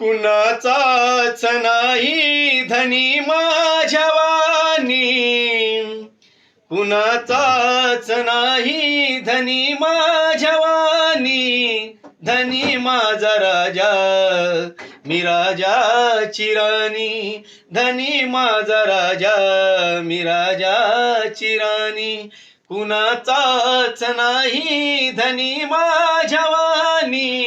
कुणाचाच नाही धनी माझ्यावानी कुणाचाच नाही धनी माझ्यावानी धनी माझा राजा मी राजा चिराणी धनी माझा राजा मी राजा चिराणी कुणाचाच नाही धनी माझ्यावानी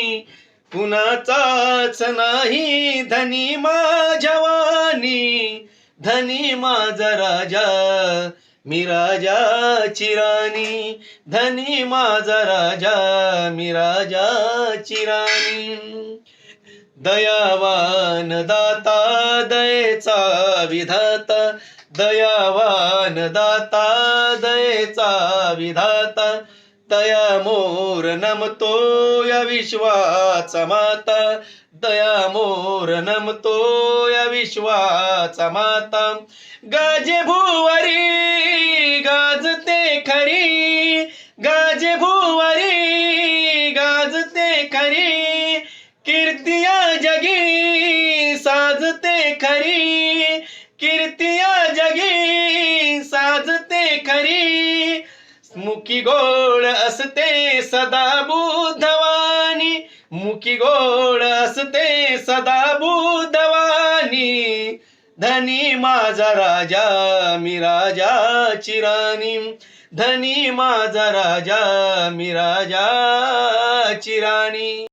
कुणाचाच नाही धनी माझ्यावानी धनी माझा राजा मी राजा चिराणी धनी माझा राजा मी राजा चिराणी दयावान दाता दयेचा विधाता. दयावान दाता दयेचा विधाता. दया मोर नमतो या विश्वाचा माता. दया मोर नमतो या विश्वाचा माता. गाजे भुवरी गाजते खरी. गाजे भुवरी गाजते खरी. कीर्तिया जगी साजते खरी. कीर्ती मुकी गोड असते सदा बुद्धवानी मुकी गोड असते सदा बुद्धवानी धनी माझा राजा मी राजा चिराणी धनी माझा राजा मी राजा चिराणी